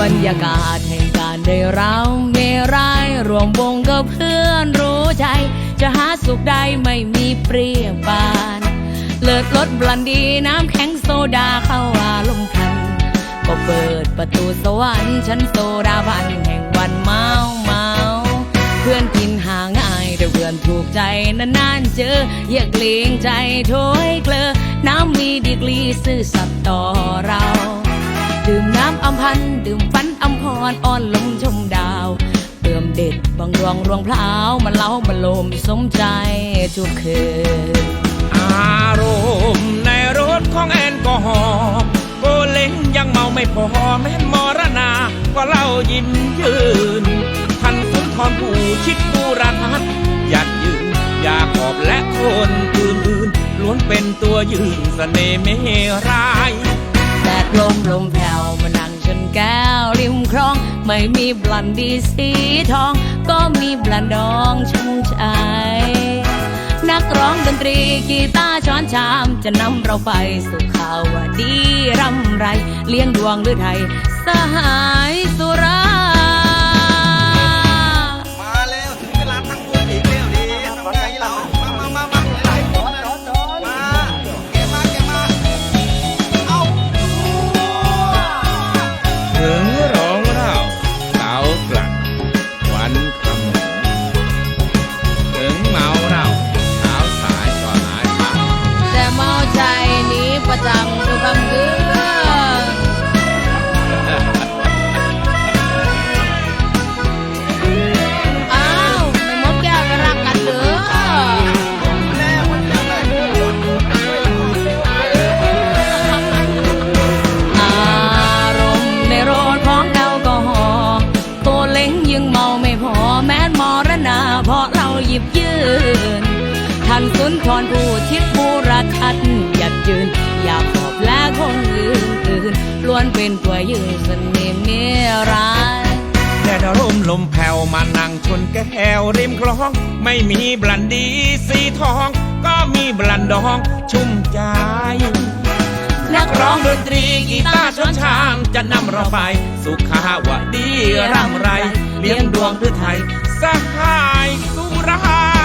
บรรยากาศแห่งการได้เราเมรายรวมวงกับเพื่อนรู้ใจ จะหาสุขได้ไม่มีเปรียบปาน เลิศรสบลันดีน้ำแข็งโซดาเข้าอารมณ์พัน ก็เปิดประตูสวรรค์ชั้นโซดาบันแห่งวันเมาเมาเพื่อนกินหาง่ายแต่เพื่อนถูกใจนานๆเจออย่าเกรงใจโถยเกลอน้ำมีดีกรีซื่อสัตย์ต่อเรา ดื่มน้ำอำพันดื่มฟันอำพรอ่อนลมชมดาวเติมเด็ดบางดวงรวงพลาวมันเล้ามันลมสมใจทุกคืนอารมณ์ในรถของแอลกอฮอล์โกเล้งยังเมาไม่พอแม่มรณาก็เล่ายิ้มยืนทันสุนทรผู้ชิดบูรทัศน์หยัดยืนอยากขอบและคนอื่นๆล้วนเป็นตัวยืนเสน่ห์ไม่ร้าย ไม่มีบลันดีสีทอง ก็มีบลันดองชุ่มใจนักร้องดนตรีกีตาร์ช้อนชาม จะนำเราไปสู่ข่าวดีร่ำไร เลี้ยงดวงหรือไทยสหาย ยิบยืนท่านสุนทรผู้ชิดบูรทัศน์หยัดยืน อยากขอบและคงอื่นอื่นล้วนเป็นตัวยืนสน่ห์เมร้ายแดดร่มลมแผ่วมานั่งชนแก้วริมคลอง ไม่มีบลันดีสีทอง ก็มีบลันดองชุ่มใจนักร้องดนตรีกีตาร์ชนชามจะนำเราไป สุขาวดีร่ำไร เลี้ยงดวงด้วยไทยสหาย murahan